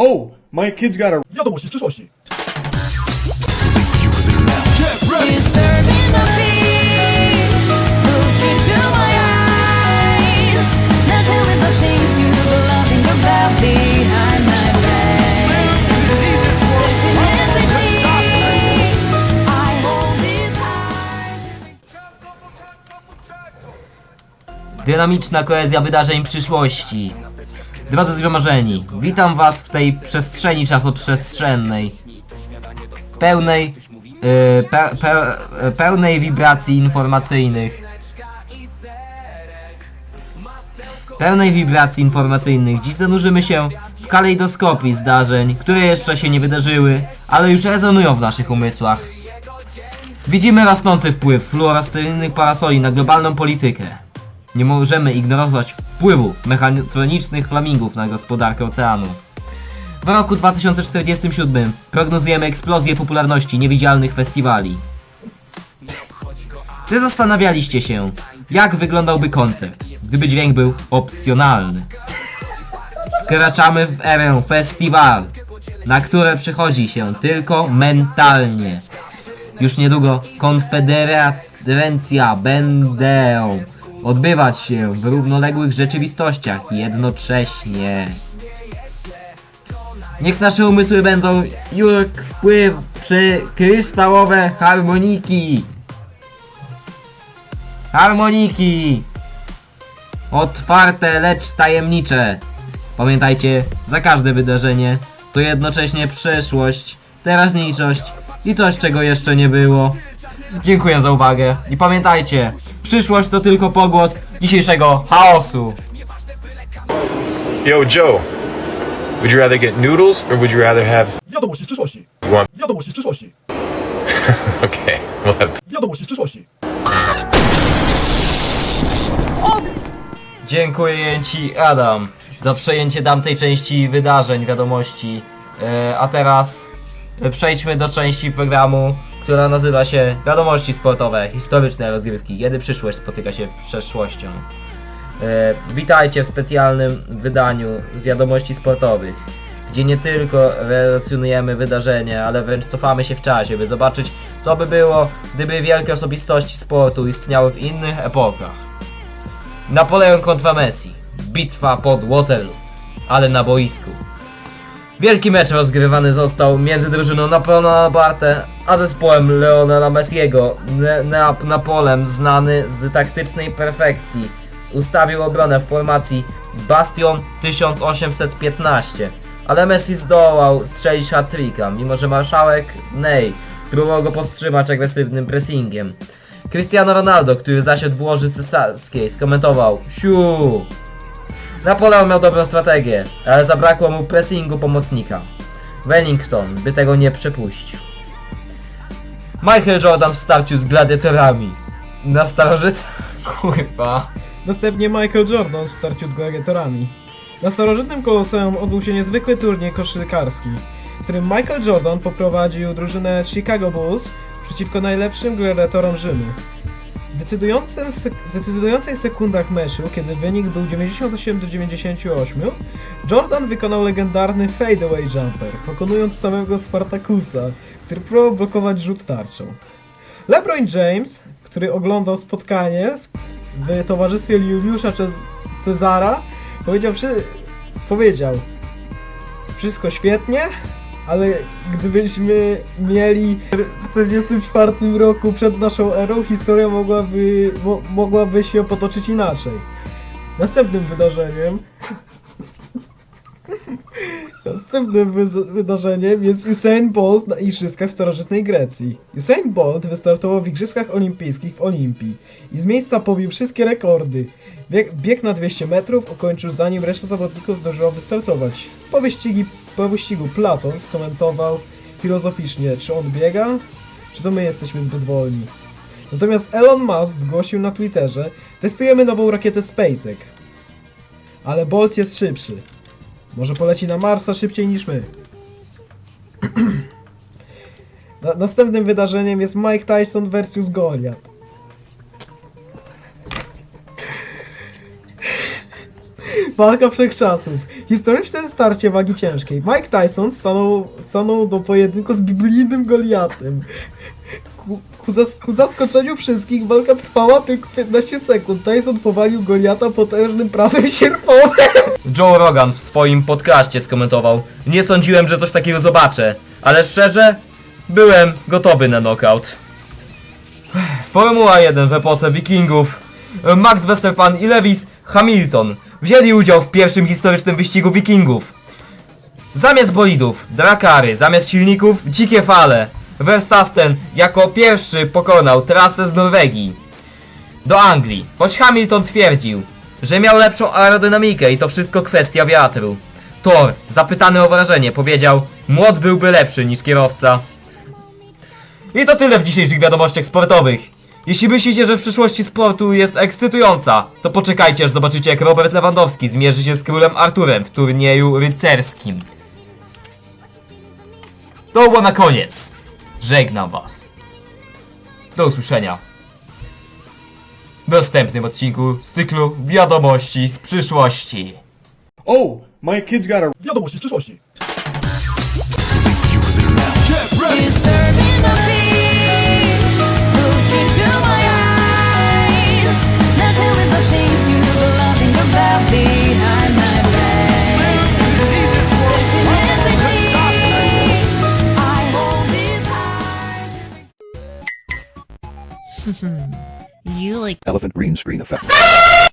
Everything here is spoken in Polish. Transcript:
Oh, my kid's got a Wiadomości z przyszłości. Disturbing the peace. Look into my eyes. Now tell me the things you loving about behind my back. There's an message I hold this heart. Dynamiczna koezja wydarzeń przyszłości. Drodzy zgromadzeni, witam was w tej przestrzeni czasoprzestrzennej. Pełnej, yy, pe, pe, pełnej wibracji informacyjnych. Pełnej wibracji informacyjnych. Dziś zanurzymy się w kalejdoskopii zdarzeń, które jeszcze się nie wydarzyły, ale już rezonują w naszych umysłach. Widzimy rosnący wpływ fluorescencyjnych parasoli na globalną politykę. Nie możemy ignorować wpływu mechatronicznych flamingów na gospodarkę oceanu. W roku 2047 prognozujemy eksplozję popularności niewidzialnych festiwali. Czy zastanawialiście się, jak wyglądałby koncert, gdyby dźwięk był opcjonalny? Wkraczamy w erę festiwal, na które przychodzi się tylko mentalnie. Już niedługo konfederacja będą odbywać się w równoległych rzeczywistościach jednocześnie. Niech nasze umysły będą już wpływ przy kryształowe harmoniki. Harmoniki! Otwarte, lecz tajemnicze. Pamiętajcie, za każde wydarzenie to jednocześnie przeszłość, teraźniejszość i coś, czego jeszcze nie było. Dziękuję za uwagę i pamiętajcie, przyszłość to tylko pogłos dzisiejszego chaosu. Yo, Joe, would you rather get noodles or would you rather have Wiadomości z przyszłości. one? Wiadomości z przyszłości. Okay, we'll have Wiadomości z przyszłości. Dziękuję Ci Adam za przejęcie tamtej części wydarzeń, wiadomości. E, a teraz e, przejdźmy do części programu, która nazywa się Wiadomości sportowe, historyczne rozgrywki, kiedy przyszłość spotyka się przeszłością. E, witajcie w specjalnym wydaniu Wiadomości sportowych, gdzie nie tylko relacjonujemy wydarzenia, ale wręcz cofamy się w czasie, by zobaczyć co by było, gdyby wielkie osobistości sportu istniały w innych epokach. Napoleon kontra Messi. Bitwa pod Waterloo. Ale na boisku. Wielki mecz rozgrywany został między drużyną Napoleona Bonaparte a zespołem Leonela Messiego. Ne Neap- Napolem, znany z taktycznej perfekcji, ustawił obronę w formacji Bastion 1815. Ale Messi zdołał strzelić hat-tricka, mimo że marszałek Ney próbował go powstrzymać agresywnym pressingiem. Cristiano Ronaldo, który zasiadł w łoży cesarskiej, skomentował Siu! Napoleon miał dobrą strategię, ale zabrakło mu pressingu pomocnika. Wellington by tego nie przepuścił. Michael Jordan w starciu z gladiatorami. Na starożyt... Kurwa. Następnie Michael Jordan w starciu z gladiatorami. Na starożytnym koloseum odbył się niezwykły turniej koszykarski, w którym Michael Jordan poprowadził drużynę Chicago Bulls przeciwko najlepszym gladiatorom Rzymu. Decydującym w decydujących sekundach meczu, kiedy wynik był 98 do 98, Jordan wykonał legendarny fadeaway jumper, pokonując samego Spartakusa, który próbował blokować rzut tarczą. LeBron James, który oglądał spotkanie w, w towarzystwie Juliusza Cez- Cezara, powiedział, powiedział wszystko świetnie, ale gdybyśmy mieli w 44 roku przed naszą erą, historia mogłaby, mo, mogłaby się potoczyć inaczej. Następnym wydarzeniem Następnym wy- wydarzeniem jest Usain Bolt na Igrzyskach w starożytnej Grecji. Usain Bolt wystartował w Igrzyskach Olimpijskich w Olimpii i z miejsca pobił wszystkie rekordy. Bieg, bieg na 200 metrów ukończył zanim reszta zawodników zdążyła wystartować. Po, wyścigi, po wyścigu Platon skomentował filozoficznie, czy on biega, czy to my jesteśmy zbyt wolni. Natomiast Elon Musk zgłosił na Twitterze, testujemy nową rakietę SpaceX. Ale Bolt jest szybszy. Może poleci na Marsa szybciej niż my. Na, następnym wydarzeniem jest Mike Tyson versus Goliath. Walka wszechczasów. Historyczne starcie wagi ciężkiej. Mike Tyson stanął, stanął do pojedynku z biblijnym Goliatem. Ku, zas, ku zaskoczeniu wszystkich walka trwała tylko 15 sekund. Tyson powalił Goliata potężnym prawem sierpowym. Joe Rogan w swoim podcaście skomentował Nie sądziłem, że coś takiego zobaczę, ale szczerze, byłem gotowy na knockout. Formuła 1 w epoce wikingów. Max Verstappen i Lewis Hamilton wzięli udział w pierwszym historycznym wyścigu wikingów. Zamiast bolidów, drakary, zamiast silników, dzikie fale. Verstappen jako pierwszy pokonał trasę z Norwegii do Anglii, choć Hamilton twierdził, że miał lepszą aerodynamikę i to wszystko kwestia wiatru. Thor, zapytany o wrażenie, powiedział, młot byłby lepszy niż kierowca. I to tyle w dzisiejszych wiadomościach sportowych. Jeśli myślicie, że w przyszłości sportu jest ekscytująca, to poczekajcie aż zobaczycie jak Robert Lewandowski zmierzy się z królem Arturem w turnieju rycerskim. To było na koniec. Żegnam was. Do usłyszenia w następnym odcinku z cyklu Wiadomości z przyszłości. Oh, my kid's got a Wiadomości z przyszłości. You like elephant green screen effect.